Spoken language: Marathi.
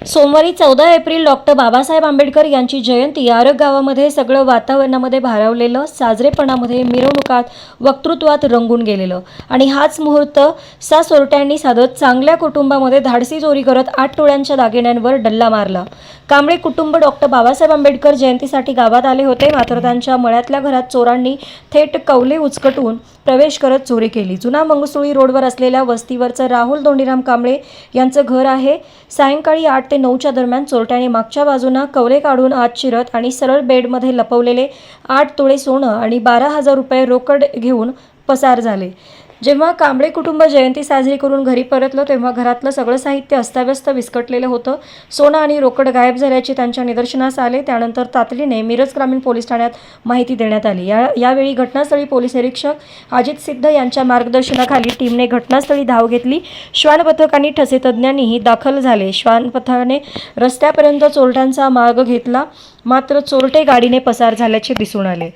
सोमवारी चौदा एप्रिल डॉक्टर बाबासाहेब आंबेडकर यांची जयंती. आरग गावामध्ये सगळं वातावरणामध्ये भारावलेलं साजरेपणामध्ये मिरवणुकात वक्तृत्वात रंगून गेलेलं. आणि हाच मुहूर्त सा सोरट्यांनी साधत चांगल्या कुटुंबामध्ये धाडसी चोरी करत आठ टोळ्यांच्या दागिन्यांवर डल्ला मारला. कांबळे कुटुंब डॉक्टर बाबासाहेब आंबेडकर जयंतीसाठी गावात आले होते. मात्र त्यांच्या मळ्यातल्या घरात चोरांनी थेट कवले उचकटून प्रवेश करत चोरी केली. जुना मंगसुळी रोडवर असलेल्या वस्तीवरचं राहुल दोंडीराम कांबळे यांचं घर आहे. सायंकाळी आठ ते नऊच्या दरम्यान चोरट्याने मागच्या बाजूनं कवले काढून आत शिरत आणि सरळ बेडमध्ये लपवलेले आठ तोळे सोनं आणि बारा हजार रुपये रोकड घेऊन पसार झाले. जेव्हा कांबळे कुटुंब जयंती साजरी करून घरी परतलं तेव्हा घरातलं सगळं साहित्य अस्ताव्यस्त विस्कटलेलं होतं. सोनं आणि रोकड गायब झाल्याचे त्यांच्या निदर्शनास आले. त्यानंतर तातडीने मिरज ग्रामीण पोलीस ठाण्यात माहिती देण्यात आली. या यावेळी घटनास्थळी पोलीस निरीक्षक अजित सिद्ध यांच्या मार्गदर्शनाखाली टीमने घटनास्थळी धाव घेतली. श्वान पथकांनी ठसेतज्ञांनीही दाखल झाले. श्वान पथकाने रस्त्यापर्यंत चोरट्यांचा मार्ग घेतला. मात्र चोरटे गाडीने पसार झाल्याचे दिसून आले.